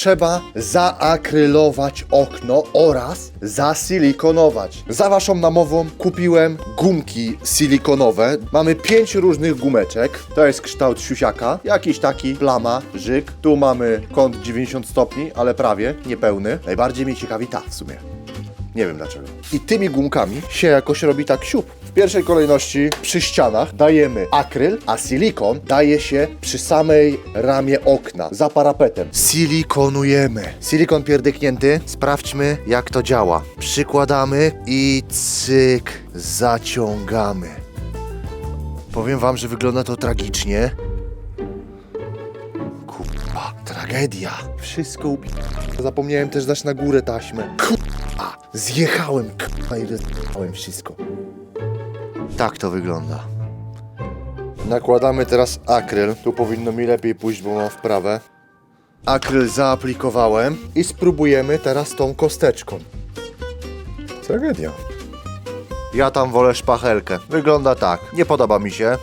trzeba zaakrylować okno oraz zasilikonować. Za waszą namową kupiłem gumki silikonowe. Mamy pięć różnych gumeczek. To jest kształt siusiaka, jakiś taki plama, żyk. Tu mamy kąt 90 stopni, ale prawie, niepełny. Najbardziej mnie ciekawi ta w sumie. Nie wiem dlaczego. I tymi gumkami się jakoś robi tak siup. W pierwszej kolejności przy ścianach dajemy akryl, a silikon daje się przy samej ramie okna, za parapetem. Silikonujemy. Silikon pierdyknięty. Sprawdźmy jak to działa. Przykładamy i cyk, zaciągamy. Powiem wam, że wygląda to tragicznie. Kurwa, tragedia. Wszystko upi... Zapomniałem też dać na górę taśmę. Kurwa, zjechałem, kurwa, i rozjechałem wszystko. Tak to wygląda. Nakładamy teraz akryl. Tu powinno mi lepiej pójść, bo mam wprawę. Akryl zaaplikowałem i spróbujemy teraz tą kosteczką. Tragedia. Ja tam wolę szpachelkę. Wygląda tak. Nie podoba mi się.